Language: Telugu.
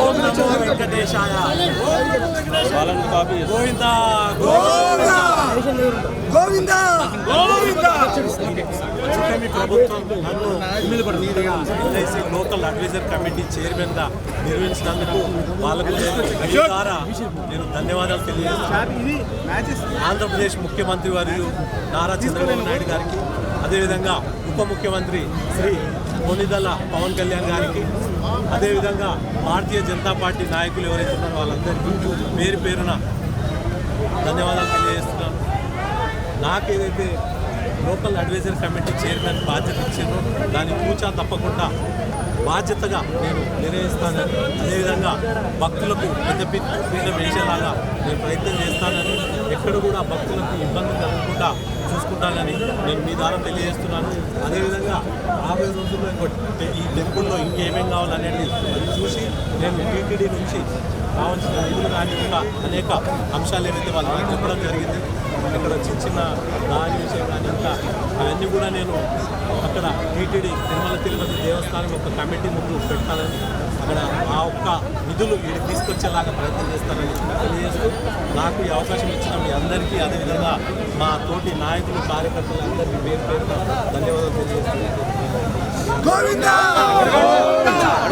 ఓం నమో వెంకటేశాయ గోవింద. గోవింద! కూటమి ప్రభుత్వం నన్ను మీదుగా ఎల్ఐసి లోకల్ అడ్వైజర్ కమిటీ చైర్మన్గా నిర్వహించినందుకు వాళ్ళకు ద్వారా నేను ధన్యవాదాలు తెలియజేస్తాను ఆంధ్రప్రదేశ్ ముఖ్యమంత్రి వర్యులు నారా చంద్రబాబు నాయుడు గారికి అదేవిధంగా ఉప ముఖ్యమంత్రి శ్రీ కొనిదల పవన్ కళ్యాణ్ గారికి అదేవిధంగా భారతీయ జనతా పార్టీ నాయకులు ఎవరైతే ఉన్నారో వాళ్ళందరికీ పేరు పేరున ధన్యవాదాలు తెలియజేస్తున్నాను. నాకు ఏదైతే లోకల్ అడ్వైజర్ కమిటీ చైర్మన్ బాధ్యత ఇచ్చిందో దాన్ని కూచా తప్పకుండా బాధ్యతగా నేను నిర్వహిస్తానని అదేవిధంగా భక్తులకు పెద్ద పీఠం వేసేలాగా నేను ప్రయత్నం చేస్తానని ఎక్కడ కూడా భక్తులకు ఇబ్బంది కలగకుండా చూసుకుంటానని నేను మీ ద్వారా తెలియజేస్తున్నాను. అదేవిధంగా యాభై రోజుల్లో ఈ టెంపుల్లో ఇంకేమేం కావాలనేది చూసి నేను టీటీడీ నుంచి కావాల్సిన నిధులు కానీ ఇంకా అనేక అంశాలు ఏవైతే వాళ్ళు చెప్పడం జరిగింది ఇక్కడ చిన్న చిన్న దారి విషయం కానీ ఇంకా అవన్నీ కూడా నేను అక్కడ టీటీడీ తిరుమల తిరుపతి దేవస్థానం యొక్క కమిటీ ముందు పెట్టాలని అక్కడ ఆ ఒక్క నిధులు వీడికి తీసుకొచ్చేలాగా ప్రయత్నం చేస్తానని తెలియజేస్తూ నాకు ఈ అవకాశం ఇచ్చిన మీ అందరికీ అదేవిధంగా మా తోటి నాయకులు కార్యకర్తలు అందరికీ పేరు ధన్యవాదాలు తెలియజేస్తున్నాను.